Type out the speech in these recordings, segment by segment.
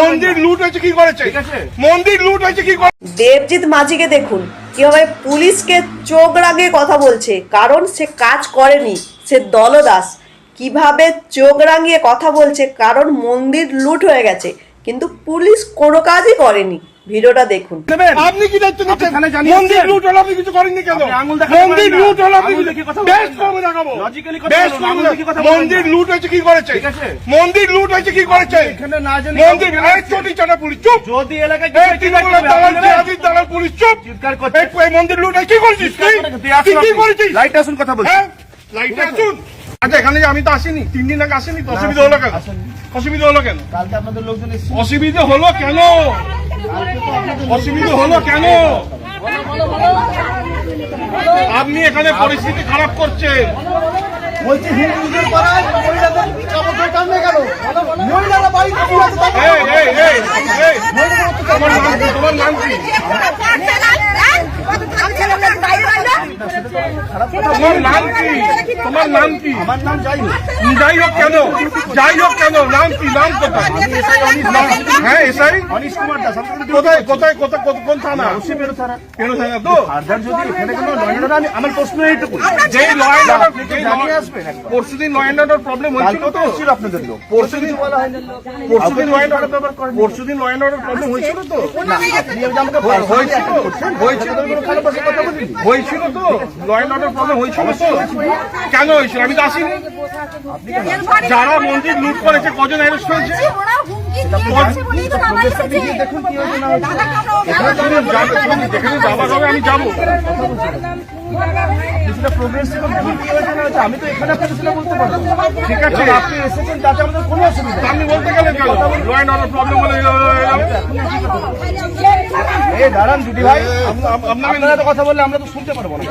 মন্দির লুট হয়েছে কি করেছে? মন্দির লুট হয়েছে কি করেছে দেবজিৎ মাঝিকে দেখুন কীভাবে পুলিশকে চোখ রাঙিয়ে কথা বলছে কারণ সে কাজ করেনি সে দলদাস। কীভাবে চোখ রাঙিয়ে কথা বলছে কারণ মন্দির লুট হয়ে গেছে কিন্তু পুলিশ কোনো কাজই করেনি। ভিডিওটা দেখুন। আপনি কি দায়িত্ব আপনি নিচ্ছেন? মন্দির লুট হলো আপনি কিছু করেননি কেন? মন্দির লুট হলো আপনি বেশ দেখাবো। বেশ। মন্দির লুট হয়েছে কি করেছে? ঠিক আছে? মন্দির লুট হয়েছে কি করেছে? এখানে না জেনে মন্দির কাউকে এই চটি চাটা পুলিশ চুপ! যদি এলাকায় দালাল জিহাদির দালাল পুলিশ চুপ! চিৎকার করছে। এই মন্দির লুট হয়েছে কি করেছিস তুই? তুই কি। করেছিস? লাইটে আসুন কথা বলছি। হ্যাঁ লাইটে আসুন। আচ্ছা এখানে আমি তো আসিনি তিন দিন আগে আসিনি অসুবিধা হলো কেন? অসুবিধা হলো কেন? কালকে আপনাদের লোকজন অসুবিধা হলো কেন? অসুবিধা হলো কেন? আপনি এখানে পরিস্থিতি খারাপ করছেন। বলছি হিন্দুদের পাড়ায় মহিলাদের কাপড় কেন মহিলারা বাড়িতে তোমার নাম কি? তোমার নাম কি? তোমার নাম কি? আমার নাম যাই হোক যাই হোক কেন? যাই হোক কেন? নাম কি? নাম কোথায়? হ্যাঁ এসআই? অনিশ কুমার দাস। কোথায় কোথায় কোথায় কোন- থানা? অবশ্যই বেরো তারা কেন থানা তো? ফার্দার যদি এখানে কোনো লড়াই আমি আমার প্রশ্ন এইটুকু। যে ল অ্যান্ড অর্ডার আপনি তো জানিয়ে আসবেন পরশুদিন ল প্রবলেম হয়েছিল তো? তো আপনাদের লোক। পরশুদিন পরশুদিন ল অ্যান্ড অর্ডার ব্যবহার করেন। পরশুদিন ল প্রবলেম হয়েছিল তো? হয়েছিল হয়েছিল হয়েছিল হয়েছিল তো? ল অর্ডার প্রবলেম হয়েছিল কেন হয়েছিল আমি তো আসিনি যারা মন্দির লুট করেছে কজন অ্যারেস্ট হয়েছে আমি যাব, শুনুন, যেখানে যাবার হবে আমি যাব তো এখানে বলতে পারব ঠিক আছে আপনি এসেছেন তাতে আমাদের কোনো অসুবিধা আপনি বলতে গেলেন কেন ল অ্যান্ড অর্ডার প্রবলেম হলে এই দাঁড়ান দিদি ভাই। আপনাকে আপনারা তো কথা বললে আমরা তো শুনতে পারব না।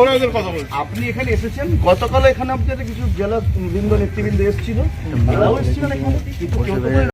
ওরা ওদের কথা বলছে। আপনি এখানে এসেছেন গতকাল এখানে আপনাদের কিছু জেলা বৃন্দ নেতৃবৃন্দ এসেছিল। এসেছিলেন এখানে?